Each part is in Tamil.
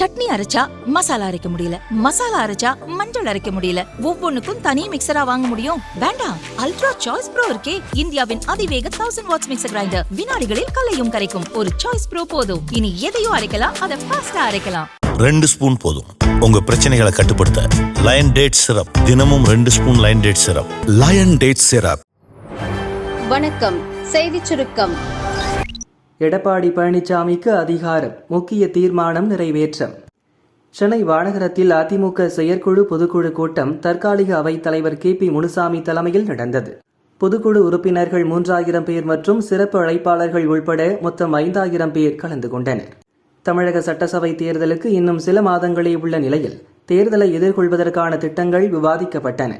சட்னி அரைச்சா மசாலா அரைக்க முடியல. மசாலா அரைச்சா மஞ்சள் அரைக்க முடியல. ஒவ்வொன்னுக்கும் தனி மிக்சரா வாங்க முடியும். வேண்டாம். அல்ட்ரா சாய்ஸ் ப்ரோ இருக்கே. இந்தியாவின் அதிவேக தௌசண்ட் வாட்ஸ் மிக்சர் கிரைண்டர் வினாடிகளில் கலையும் கரைக்கும். ஒரு சாய்ஸ் ப்ரோ போதும். இனி எதையும் அரைக்கலாம். அதை ஃபாஸ்டா அரைக்கலாம். ரெண்டு ஸ்பூன் போதும். உங்க பிரச்சனைகளை கட்டுப்படுத்த லயன் டேட் சிரப் தினமும் ரெண்டு spoon Lion date syrup Lion date syrup வணக்கம். செய்திச் சுருக்கம். எடப்பாடி பழனிசாமிக்கு அதிகாரம் முக்கிய தீர்மானம் நிறைவேற்றம். சென்னை வானகரத்தில் அதிமுக செயற்குழு பொதுக்குழு கூட்டம் தற்காலிக அவைத் தலைவர் கே பி முனுசாமி தலைமையில் நடந்தது. பொதுக்குழு உறுப்பினர்கள் மூன்றாயிரம் பேர் மற்றும் சிறப்பு அழைப்பாளர்கள் உள்பட மொத்தம் ஐந்தாயிரம் பேர் கலந்து கொண்டனர். தமிழக சட்டசபை தேர்தலுக்கு இன்னும் சில மாதங்களே உள்ள நிலையில் தேர்தலை எதிர்கொள்வதற்கான திட்டங்கள் விவாதிக்கப்பட்டன.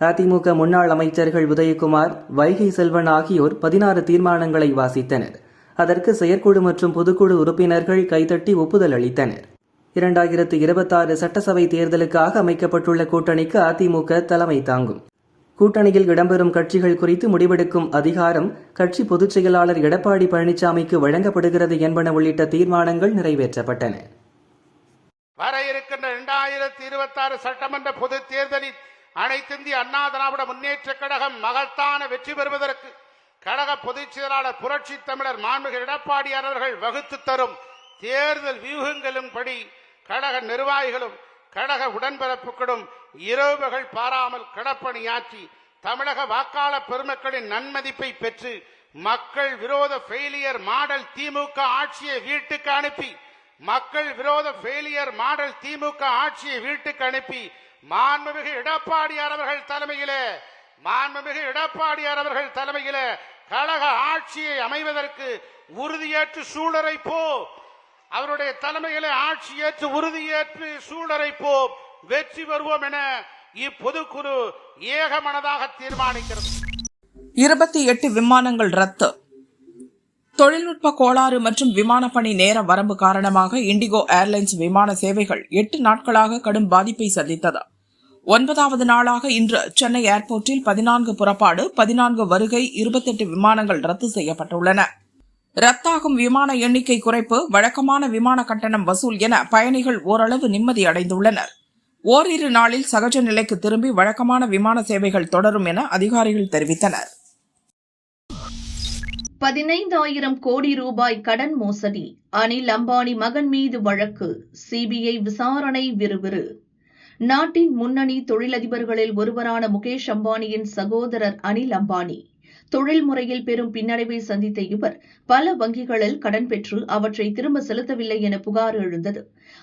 அதிமுக முன்னாள் அமைச்சர்கள் உதயகுமார் வைகை செல்வன் ஆகியோர் பதினாறு தீர்மானங்களை வாசித்தனர். அதற்கு செயற்குழு மற்றும் பொதுக்குழு உறுப்பினர்கள் கைதட்டி ஒப்புதல் அளித்தனர். இரண்டாயிரத்து இருபத்தாறு சட்டசபை தேர்தலுக்காக அமைக்கப்பட்டுள்ள கூட்டணிக்கு அதிமுக தலைமை தாங்கும். கூட்டணியில் இடம்பெறும் கட்சிகள் குறித்து முடிவெடுக்கும் அதிகாரம் கட்சி பொதுச் செயலாளர் எடப்பாடி பழனிசாமிக்கு வழங்கப்படுகிறது என்பன உள்ளிட்ட தீர்மானங்கள் நிறைவேற்றப்பட்டன. வர இருக்கின்ற இரண்டாயிரத்தி இருபத்தி ஆறு சட்டமன்ற பொது தேர்தலில் அனைத்திந்திய அண்ணா திராவிட முன்னேற்ற கழகம் மகத்தான வெற்றி பெறுவதற்கு கழக பொதுச் செயலாளர் புரட்சி தமிழர் மாண்புகள் எடப்பாடியார் அவர்கள் வகுத்து தரும் தேர்தல் வியூகங்களும் படி கழக நிர்வாகிகளும் கழக உடன்பிறப்புகளும் இரவுகள் பாராமல் கடப்பணியாற்றி தமிழக வாக்காளர் பெருமக்களின் நன்மதிப்பை பெற்று மக்கள் விரோத ஃபெயிலியர் மாடல் திமுக ஆட்சியை வீட்டுக்கு அனுப்பி மக்கள் விரோத ஃபெயிலியர் மாடல் திமுக ஆட்சியை வீட்டுக்கு அனுப்பி மாண்புமிகு எடப்பாடியார் அவர்கள் தலைமையிலே மாண்புமிகு எடப்பாடியார் அவர்கள் தலைமையிலே கழக ஆட்சியை அமைவதற்கு உறுதியேற்று சூழரை போ. அவருடைய தலைமையிலே ஆட்சி ஏற்று உறுதியேற்று சூழரை போ. வெற்றி பெறுவோம் என இப்பொதுக்குழு ஏகமனதாக தீர்மானிக்கிறது. இருபத்தி எட்டு விமானங்கள் ரத்து. தொழில்நுட்ப கோளாறு மற்றும் விமானப்பணி நேர வரம்பு காரணமாக இண்டிகோ ஏர்லைன்ஸ் விமான சேவைகள் எட்டு நாட்களாக கடும் பாதிப்பை சந்தித்தது. ஒன்பதாவது நாளாக இன்று சென்னை ஏர்போர்ட்டில் பதினான்கு புறப்பாடு பதினான்கு வருகை இருபத்தெட்டு விமானங்கள் ரத்து செய்யப்பட்டுள்ளன. ரத்தாகும் விமான எண்ணிக்கை குறைப்பு வழக்கமான விமான கட்டணம் வசூல் என பயணிகள் ஓரளவு நிம்மதி அடைந்துள்ளனர். ஓரிரு நாளில் சகஜ நிலைக்கு திரும்பி வழக்கமான விமான சேவைகள் தொடரும் என அதிகாரிகள் தெரிவித்தனர். பதினைந்தாயிரம் கோடி ரூபாய் கடன் மோசடி அனில் அம்பானி மகன் மீது வழக்கு சிபிஐ விசாரணை விறுவிறு. நாட்டின் முன்னணி தொழிலதிபர்களில் ஒருவரான முகேஷ் அம்பானியின் சகோதரர் அனில் அம்பானி. தொழில் முறையில் பெரும் பின்னடைவை சந்தித்த இவர் பல வங்கிகளில் கடன் பெற்று அவற்றை திரும்ப செலுத்தவில்லை என புகார் எழுந்தது.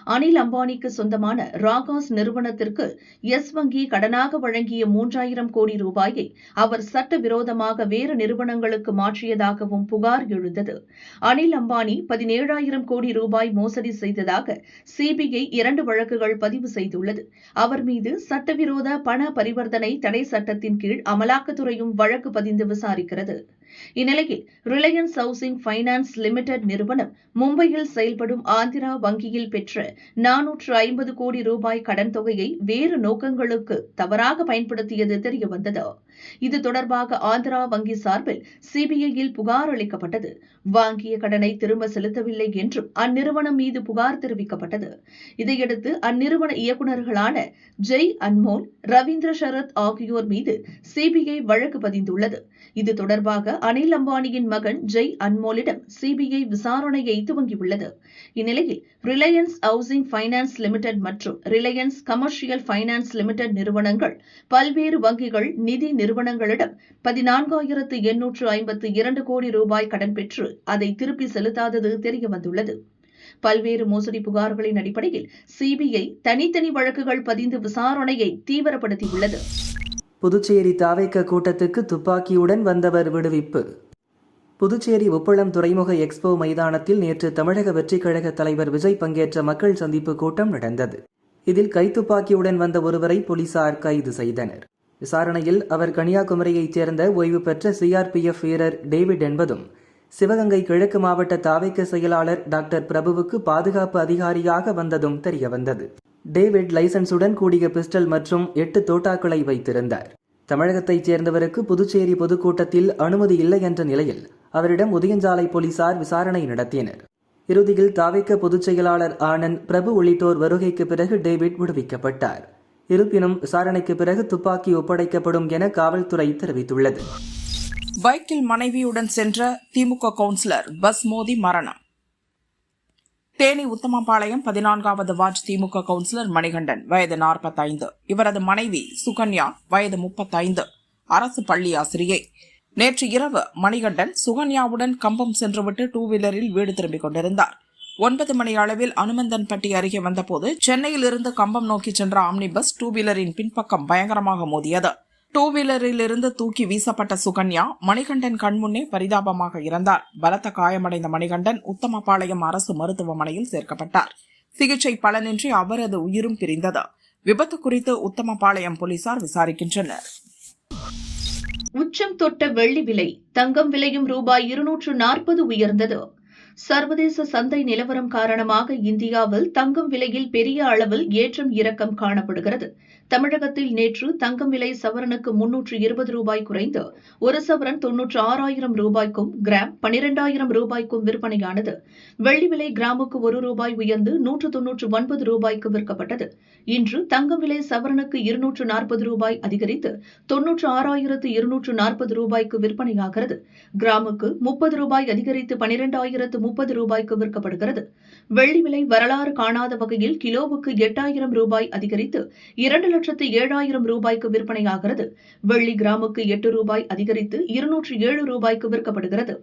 அனில் அம்பானிக்கு சொந்தமான ராகாஸ் நிறுவனத்திற்கு எஸ் வங்கி கடனாக வழங்கிய மூன்றாயிரம் கோடி ரூபாயை அவர் சட்டவிரோதமாக வேறு நிறுவனங்களுக்கு மாற்றியதாகவும் புகார் எழுந்தது. அனில் அம்பானி பதினேழாயிரம் கோடி ரூபாய் மோசடி செய்ததாக சிபிஐ இரண்டு வழக்குகள் பதிவு செய்துள்ளது. அவர் மீது சட்டவிரோத பண பரிவர்த்தனை தடை சட்டத்தின் கீழ் அமலாக்கத்துறையும் வழக்கு பதிந்து விசாரிக்கிறது இந்நிலையில் ரிலையன்ஸ் ஹவுசிங் பைனான்ஸ் லிமிடெட் நிறுவனம் மும்பையில் செயல்படும் ஆந்திரா வங்கியில் பெற்ற நானூற்று ஐம்பது கோடி ரூபாய் கடன் தொகையை வேறு நோக்கங்களுக்கு தவறாக பயன்படுத்தியது தெரியவந்தது. இது தொடர்பாக ஆந்திரா வங்கி சார்பில் சிபிஐயில் புகார் அளிக்கப்பட்டது. வாங்கிய கடனை திரும்ப செலுத்தவில்லை என்றும் அந்நிறுவனம் மீது புகார் தெரிவிக்கப்பட்டது. இதையடுத்து அந்நிறுவன இயக்குநர்களான ஜெய் அன்மோல் ரவீந்திர சரத் ஆகியோர் மீது சிபிஐ வழக்கு பதிந்துள்ளது. இது தொடர்பாக அனில் அம்பானியின் மகன் ஜெய் அன்மோலிடம் சிபிஐ விசாரணையை துவங்கியுள்ளது. இந்நிலையில் ரிலையன்ஸ் ஹவுசிங் பைனான்ஸ் லிமிடெட் மற்றும் ரிலையன்ஸ் கமர்ஷியல் பைனான்ஸ் லிமிடெட் நிறுவனங்கள் பல்வேறு வங்கிகள் நிதி நிறுவனங்களிடம் பதினான்காயிரத்து எண்ணூற்று ஐம்பத்து இரண்டு கோடி ரூபாய் கடன் பெற்று அதை திருப்பி செலுத்தாதது தெரியவந்துள்ளது. பல்வேறு மோசடி புகார்களின் அடிப்படையில் சிபிஐ தனித்தனி வழக்குகள் பதிந்து விசாரணையை தீவிரப்படுத்தியுள்ளது. புதுச்சேரி தாவைக்க கூட்டத்துக்கு துப்பாக்கியுடன் வந்தவர் விடுவிப்பு. புதுச்சேரி உப்பளம் துறைமுக எக்ஸ்போ மைதானத்தில் நேற்று தமிழக வெற்றிக் கழக தலைவர் விஜய் பங்கேற்ற மக்கள் சந்திப்பு கூட்டம் நடந்தது. இதில் கைத்துப்பாக்கியுடன் வந்த ஒருவரை போலீசார் கைது செய்தனர். விசாரணையில் அவர் கன்னியாகுமரியைச் சேர்ந்த ஓய்வு பெற்ற சிஆர்பிஎஃப் வீரர் டேவிட் என்பதும் சிவகங்கை கிழக்கு மாவட்ட தாவைக்க செயலாளர் டாக்டர் பிரபுவுக்கு பாதுகாப்பு அதிகாரியாக வந்ததும் தெரியவந்தது. டேவிட் லைசன்ஸுடன் கூடிய பிஸ்டல் மற்றும் எட்டு தோட்டாக்களை வைத்திருந்தார். தமிழகத்தைச் சேர்ந்தவருக்கு புதுச்சேரி பொதுக்கூட்டத்தில் அனுமதி இல்லை என்ற நிலையில் அவரிடம் உதயஞ்சாலை போலீசார் விசாரணை நடத்தினர். இறுதியில் தாவிக்க பொதுச் செயலாளர் ஆனந்த் பிரபு உள்ளிட்டோர் வருகைக்கு பிறகு டேவிட் விடுவிக்கப்பட்டார். இருப்பினும் விசாரணைக்கு பிறகு துப்பாக்கி ஒப்படைக்கப்படும் என காவல்துறை தெரிவித்துள்ளது. பைக்கில் மனைவியுடன் சென்ற திமுக கவுன்சிலர் பஸ் மோதி மரணம். தேனி உத்தமபாளையம் பதினான்காவது வார்டு திமுக கவுன்சிலர் மணிகண்டன் வயது 45 இவரது மனைவி சுகன்யா வயது 35 அரசு பள்ளி ஆசிரியை. நேற்று இரவு மணிகண்டன் சுகன்யாவுடன் கம்பம் சென்றுவிட்டு டூ வீலரில் வீடு திரும்பிக் கொண்டிருந்தார். ஒன்பது மணி அளவில் அனுமந்தன்பட்டி அருகே வந்தபோது சென்னையில் இருந்து கம்பம் நோக்கி சென்ற ஆம்னி பஸ் டூ வீலரின் பின்பக்கம் பயங்கரமாக மோதியது. டூ வீலரிலிருந்து தூக்கி வீசப்பட்ட சுகன்யா மணிகண்டன் கண்முன்னே பரிதாபமாக இறந்தார். பலத்த காயமடைந்த மணிகண்டன் உத்தமபாளையம் அரசு மருத்துவமனையில் சேர்க்கப்பட்டார். சிகிச்சை பலனின்றி அவரது உயிரும் பிரிந்தது. விபத்து குறித்து உத்தமபாளையம் போலீசார் விசாரிக்கின்றனர். உச்சம் தொட்ட வெள்ளி விலை தங்கம் விலையும் ரூபாய் இருநூற்று நாற்பது உயர்ந்தது. சர்வதேச சந்தை நிலவரம் காரணமாக இந்தியாவில் தங்கம் விலையில் பெரிய அளவில் ஏற்றம் இறக்கம் காணப்படுகிறது. தமிழகத்தில் நேற்று தங்கம் விலை சவரனுக்கு முன்னூற்று இருபது ரூபாய் குறைந்து ஒரு சவரன் தொன்னூற்று ஆறாயிரம் ரூபாய்க்கும் கிராம் பனிரெண்டாயிரம் ரூபாய்க்கும் விற்பனையானது. வெள்ளி விலை கிராமுக்கு ஒரு ரூபாய் உயர்ந்து நூற்று தொன்னூற்று ஒன்பது ரூபாய்க்கு விற்கப்பட்டது. இன்று தங்கம் விலை சவரனுக்கு இருநூற்று நாற்பது ரூபாய் அதிகரித்து தொன்னூற்று ஆறாயிரத்து இருநூற்று நாற்பது ரூபாய்க்கு விற்பனையாகிறது. கிராமுக்கு முப்பது ரூபாய் அதிகரித்து பனிரெண்டாயிரத்து முப்பது ரூபாய்க்கு விற்கப்படுகிறது. வெள்ளி விலை வரலாறு காணாத வகையில் கிலோவுக்கு எட்டாயிரம் ரூபாய் அதிகரித்து இரண்டு லட்சத்து ஏழாயிரம் ரூபாய்க்கு விற்பனையாகிறது. வெள்ளி கிராமுக்கு எட்டு ரூபாய் அதிகரித்து இருநூற்று ஏழு ரூபாய்க்கு விற்கப்படுகிறது.